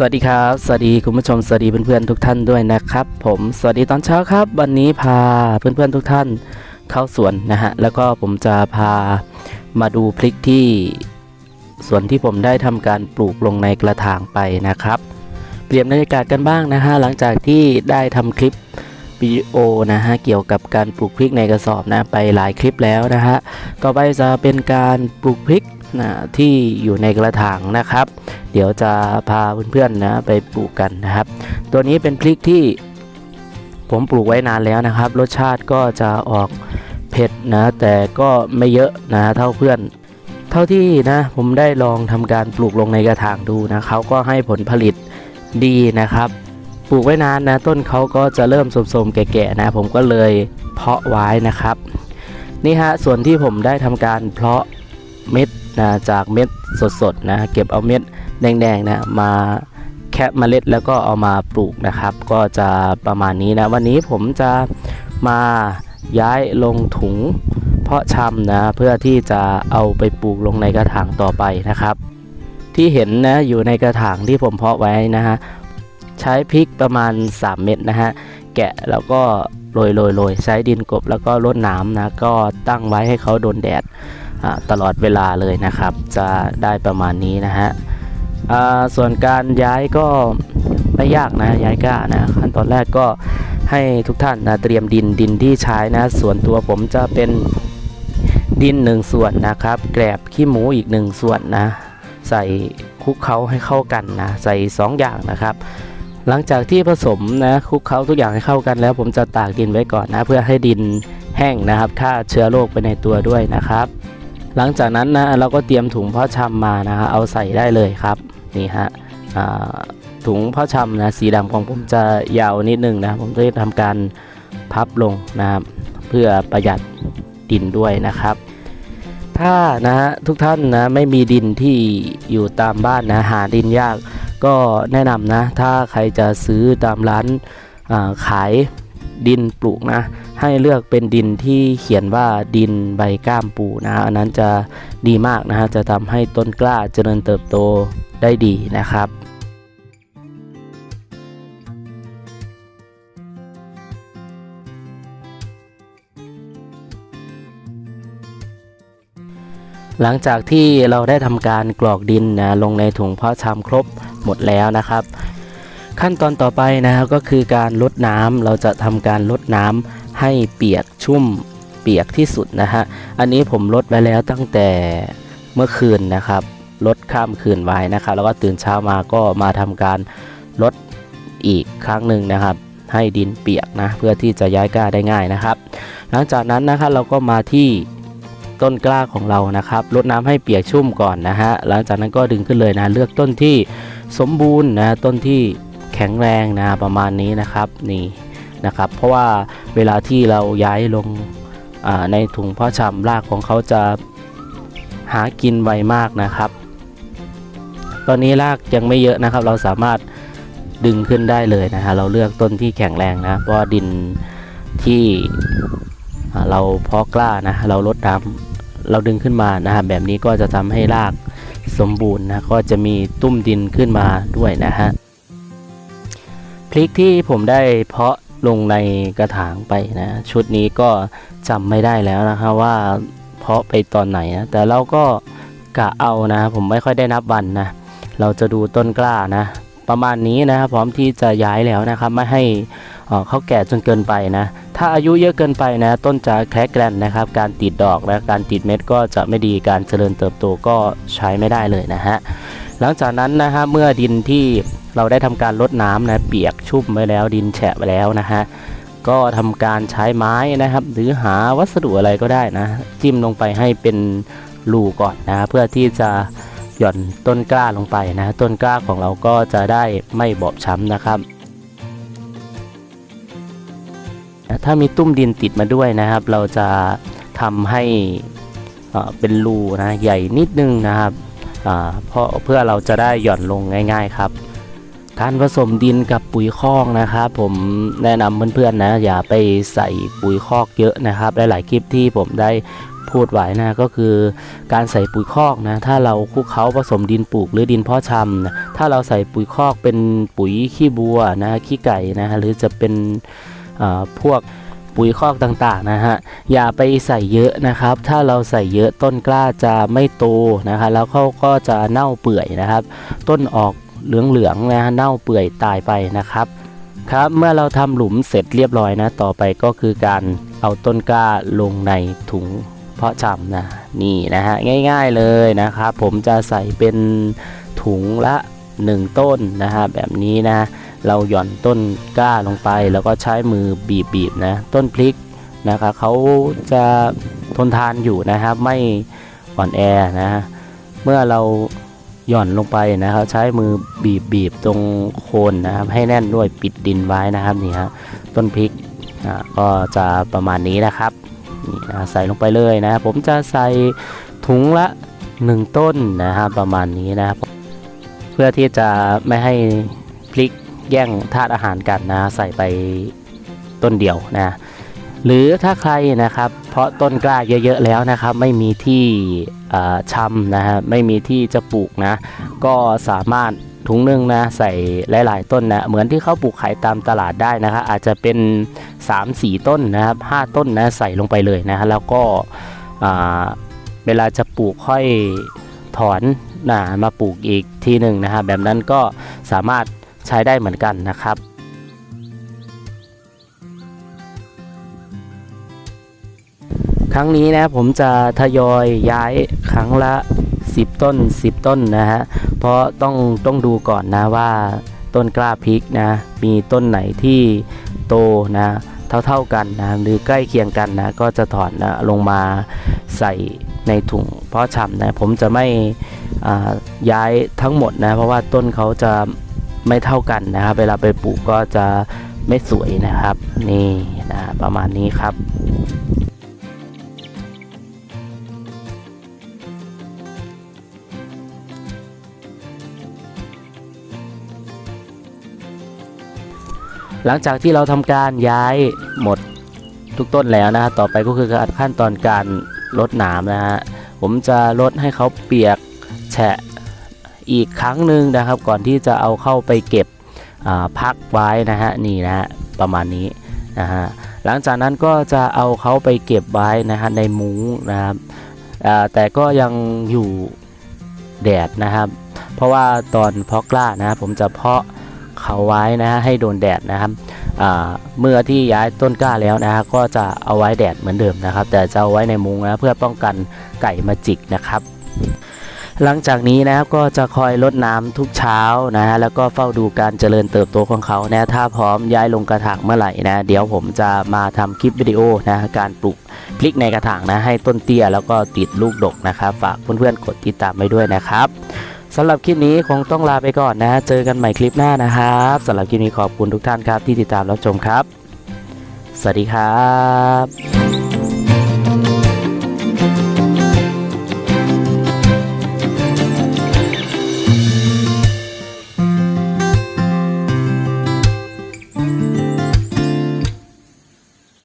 สวัสดีครับ สวัสดีคุณผู้ชม สวัสดีเพื่อนๆทุกท่านด้วยนะครับ ผมสวัสดีตอนเช้าครับ วันนี้พาเพื่อนๆทุกท่านเข้าสวนนะฮะ แล้วก็ผมจะพามาดูพริกที่สวนที่ผมได้ทำการปลูกลงในกระถางไปนะครับ เปลี่ยนบรรยากาศกันบ้างนะฮะ หลังจากที่ได้ทำคลิปวิดีโอนะฮะ เกี่ยวกับการปลูกพริกในกระสอบนะ ไปหลายคลิปแล้วนะฮะ ต่อไปจะเป็นการปลูกพริก นะที่อยู่ในกระถางนะครับ เดี๋ยวจะพาเพื่อนๆนะไปปลูกกันนะครับ ตัวนี้เป็นพริกที่ผมปลูกไว้นานแล้วนะครับ รสชาติก็จะออกเผ็ดนะแต่ก็ไม่เยอะนะเท่าเพื่อน เท่าที่นะผมได้ลองทำการปลูกลงในกระถางดูนะเขาก็ให้ผลผลิตดีนะครับ ปลูกไว้นานนะต้นเขาก็จะเริ่มโสมๆแก่ๆนะ ผมก็เลยเพาะไว้นะครับ นี่ฮะส่วนที่ผมได้ทำการเพาะเม็ด นะจากเม็ดสดๆนะเก็บเอาเม็ดแดงๆนะมาแคะเมล็ดแล้วก็เอามาปลูกนะครับ ก็จะประมาณนี้นะวันนี้ผมจะมาย้ายลงถุงเพาะชำนะเพื่อที่จะเอาไปปลูกลงในกระถางต่อไปนะครับ ที่เห็นนะอยู่ในกระถางที่ผมเพาะไว้นะฮะใช้พริกประมาณ 3 เม็ดนะฮะแกะแล้วก็โรยโรยโรยใช้ดินกบแล้วก็รดน้ำนะก็ตั้งไว้ให้เขาโดนแดด ตลอดเวลาเลยนะครับ จะได้ประมาณนี้นะฮะส่วนการย้ายก็ไม่ยากนะย้ายก้านะขั้นตอนแรกก็ให้ทุกท่านนะเตรียมดินดินที่ใช้นะ ส่วนตัวผมจะเป็นดินหนึ่งส่วนนะครับ แกลบขี้หมูอีกหนึ่งส่วนนะ ใส่คลุกเคล้าให้เข้ากันนะใส่สองอย่างนะครับ หลังจากที่ผสมนะคลุกเคล้าทุกอย่างให้เข้ากันแล้ว ผมจะตากดินไว้ก่อนนะ เพื่อให้ดินแห้งนะครับฆ่าเชื้อโรคไปในตัวด้วยนะครับ หลังจากนั้นนะเราก็เตรียมถุงพาะชำมานะฮะเอาใส่ได้เลยครับนี่ฮะถุงพาะชำนะสีดำของผมจะยาวนิดนึงนะผมจะทำการพับลงนะครับเพื่อประหยัดดินด้วยนะครับ ถ้านะฮะทุกท่านนะไม่มีดินที่อยู่ตามบ้านนะหาดินยากก็แนะนำนะ ถ้าใครจะซื้อตามร้านขาย ดินปลูกนะ ให้เลือกเป็นดินที่เขียนว่าดินใบก้ามปูนะอันนั้นจะดีมากนะฮะจะทำให้ต้นกล้าเจริญเติบโตได้ดีนะครับหลังจากที่เราได้ทำการกรอกดินนะลงในถุงเพาะชำครบหมดแล้วนะครับ ขั้นตอนต่อไปนะครับก็คือการลดน้ำเราจะทำการลดน้ำให้เปียกชุ่มเปียกที่สุดนะฮะอันนี้ผมลดไว้แล้วตั้งแต่เมื่อคืนนะครับลดข้ามคืนไว้นะครับ แล้วก็ตื่นเช้ามาก็มาทำการลดอีกครั้งหนึ่งนะครับ ให้ดินเปียกนะเพื่อที่จะย้ายกล้าได้ง่ายนะครับ หลังจากนั้นนะครับเราก็มาที่ต้นกล้าของเรานะครับลดน้ำให้เปียกชุ่มก่อนนะฮะหลังจากนั้นก็ดึงขึ้นเลยนะเลือกต้นที่สมบูรณ์นะต้นที่ แข็งแรงนะประมาณนี้นะครับนี่นะครับ เพราะว่าเวลาที่เราย้ายลงในถุงพาะชำรากของเขาจะหากินไวมากนะครับ ตอนนี้รากยังไม่เยอะนะครับ เราสามารถดึงขึ้นได้เลยนะฮะเราเลือกต้นที่แข็งแรงนะเพราะดินที่เราเพาะกล้านะเราลดน้ำเราดึงขึ้นมานะครับแบบนี้ก็จะทำให้รากสมบูรณ์นะก็จะมีตุ้มดินขึ้นมาด้วยนะฮะ พริกที่ผมได้เพาะลงในกระถางไปนะ ชุดนี้ก็จำไม่ได้แล้วนะครับว่าเพาะไปตอนไหนนะแต่เราก็กะเอานะ ผมไม่ค่อยได้นับวันนะเราจะดูต้นกล้านะ ประมาณนี้นะครับพร้อมที่จะย้ายแล้วนะครับไม่ให้เอ่อเขาแก่จนเกินไปนะ ถ้าอายุเยอะเกินไปนะ ต้นจะแคร์แกรนนะครับ การติดดอกและการติดเม็ดก็จะไม่ดีการเจริญเติบโตก็ใช้ไม่ได้เลยนะฮะ หลังจากนั้นนะฮะเมื่อดินที่เราได้ทำการลดน้ำนะเปียกชุ่มไว้แล้วดินแฉะไปแล้วนะฮะก็ทำการใช้ไม้นะครับ หรือหาวัสดุอะไรก็ได้นะ จิ้มลงไปให้เป็นรูก่อนนะเพื่อที่จะหย่อนต้นกล้าลงไปนะ ต้นกล้าของเราก็จะได้ไม่บอบช้ำนะครับ ถ้ามีตุ้มดินติดมาด้วยนะครับ เราจะทำให้เป็นรูนะใหญ่นิดนึงนะครับ เพราะเพื่อเราจะได้หย่อนลงง่าย ๆครับ การผสมดินกับปุ๋ยคอกนะครับผมแนะนำเพื่อนๆนะ อย่าไปใส่ปุ๋ยคอกเยอะนะครับหลายๆคลิปที่ผมได้พูดไว้นะก็คือการใส่ปุ๋ยคอกนะถ้าเราคลุกเขาผสมดินปลูกหรือดินเพาะชำนะถ้าเราใส่ปุ๋ยคอกเป็นปุ๋ยขี้บัวนะขี้ไก่นะหรือจะเป็นพวก ปุ๋ยคอกต่างๆนะฮะอย่าไปใส่เยอะนะครับ ถ้าเราใส่เยอะต้นกล้าจะไม่โตนะคะแล้วเขาก็จะเน่าเปื่อยนะครับ ต้นออกเหลืองๆนะฮะเน่าเปื่อยตายไปนะครับครับเมื่อเราทำหลุมเสร็จเรียบร้อยนะต่อไปก็คือการเอาต้นกล้าลงในถุงเพาะชำนะนี่นะฮะง่ายๆเลยนะครับ ผมจะใส่เป็นถุงละ 1 ต้นนะฮะแบบนี้นะ เราหย่อนต้นกล้าลงไป แล้วก็ใช้มือบีบๆนะต้นพริกนะครับเขาจะทนทานอยู่นะครับ ไม่อ่อนแอนะฮะเมื่อเราหย่อนลงไปนะครับ ใช้มือบีบบีบตรงโคนนะครับ ให้แน่นด้วยปิดดินไว้นะครับนี่ฮะต้นพริกอ่าก็จะประมาณนี้นะครับนี่นะใส่ลงไปเลยนะผมจะใส่ถุงละ 1 ต้นนะครับประมาณนี้นะครับเพื่อที่จะไม่ให้พริก แย่งธาตุอาหารกันนะใส่ไปต้นเดียวนะหรือถ้าใครนะครับเพราะต้นกล้าเยอะๆแล้วนะครับ ไม่มีที่เอ่อชำนะฮะไม่มีที่จะปลูกนะ ก็สามารถถุงนึงนะใส่หลายๆ ต้นนะเหมือนที่เขาปลูกขายตามตลาดได้นะครับอาจจะเป็น 3-4 ต้นนะครับ5ต้นนะใส่ลงไปเลยนะฮะแล้วก็เวลาจะปลูกค่อยถอนนะมาปลูกอีกทีหนึ่งนะฮะแบบนั้นก็สามารถ ใช้ได้เหมือนกันนะครับ ครั้งนี้นะผมจะทยอยย้ายครั้งละ 10 ต้น 10 ต้นนะฮะ เพราะต้องต้องดูก่อนนะว่าต้นกล้าพริกนะ มีต้นไหนที่โตนะเท่าๆกันนะหรือใกล้เคียงกันนะก็จะถอนนะลงมาใส่ในถุงเพาะชำนะผมจะไม่ย้ายทั้งหมดนะเพราะว่าต้นเขาจะ ไม่เท่ากันนะครับ เวลาไปปลูกก็จะไม่สวยนะครับ นี่นะประมาณนี้ครับหลังจากที่เราทำการย้ายหมดทุกต้นแล้วนะฮะต่อไปก็คือการขั้นตอนการลดหนามนะฮะผมจะลดให้เขาเปียกแฉะ อีกครั้งหนึ่งนะครับ ก่อนที่จะเอาเข้าไปเก็บพักไว้นะฮะนี่นะฮะประมาณนี้นะฮะหลังจากนั้นก็จะเอาเขาไปเก็บไว้นะฮะในมุ้งนะครับแต่ก็ยังอยู่แดดนะครับ เพราะว่าตอนเพาะกล้านะผมจะเพาะเขาไว้นะฮะให้โดนแดดนะครับเมื่อที่ย้ายต้นกล้าแล้วนะฮะก็จะเอาไว้แดดเหมือนเดิมนะครับ แต่จะเอาไว้ในมุ้งนะเพื่อป้องกันไก่มาจิกนะครับ หลังจากนี้นะครับก็จะคอยรดน้ำทุกเช้านะฮะแล้วก็เฝ้าดูการเจริญเติบโตของเขานะถ้าพร้อมย้ายลงกระถางเมื่อไหร่นะ เดี๋ยวผมจะมาทำคลิปวิดีโอนะการปลูกพริกในกระถางนะให้ต้นเตี้ยแล้วก็ติดลูกดกนะครับฝากเพื่อนๆกดติดตามไว้ด้วยนะครับสำหรับคลิปนี้คงต้องลาไปก่อนนะเจอกันใหม่คลิปหน้านะครับสำหรับคลิปนี้ขอบคุณทุกท่านครับที่ติดตามรับชมครับ สวัสดีครับ